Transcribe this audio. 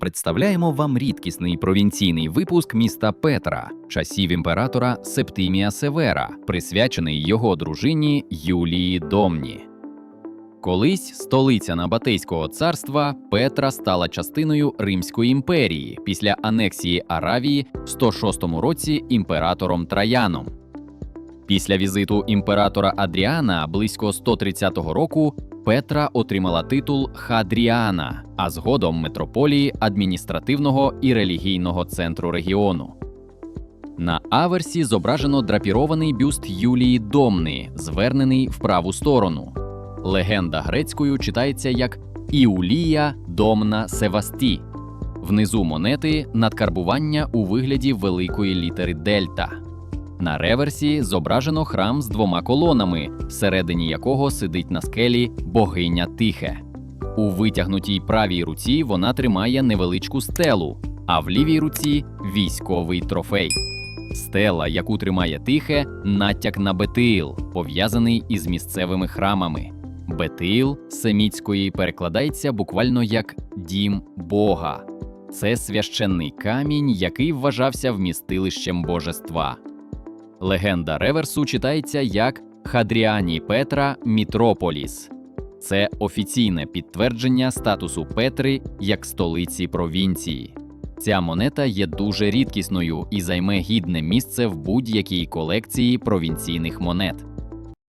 Представляємо вам рідкісний провінційний випуск міста Петра, часів імператора Септимія Севера, присвячений його дружині Юлії Домні. Колись столиця Набатейського царства Петра стала частиною Римської імперії після анексії Аравії в 106 році імператором Траяном. Після візиту імператора Адріана близько 130 року Петра отримала титул Хадріана, а згодом митрополії адміністративного і релігійного центру регіону. На аверсі зображено драпірований бюст Юлії Домни, звернений в праву сторону. Легенда грецькою читається як Іулія Домна Севасті. Внизу монети надкарбування у вигляді великої літери Дельта. На реверсі зображено храм з двома колонами, всередині якого сидить на скелі богиня Тихе. У витягнутій правій руці вона тримає невеличку стелу, а в лівій руці військовий трофей. Стела, яку тримає тихе, натяк на Бетил, пов'язаний із місцевими храмами. Бетил з семітської перекладається буквально як дім Бога. Це священний камінь, який вважався вмістилищем божества. Легенда реверсу читається як Хадріані Петра Мітрополіс. Це офіційне підтвердження статусу Петри як столиці провінції. Ця монета є дуже рідкісною і займе гідне місце в будь-якій колекції провінційних монет.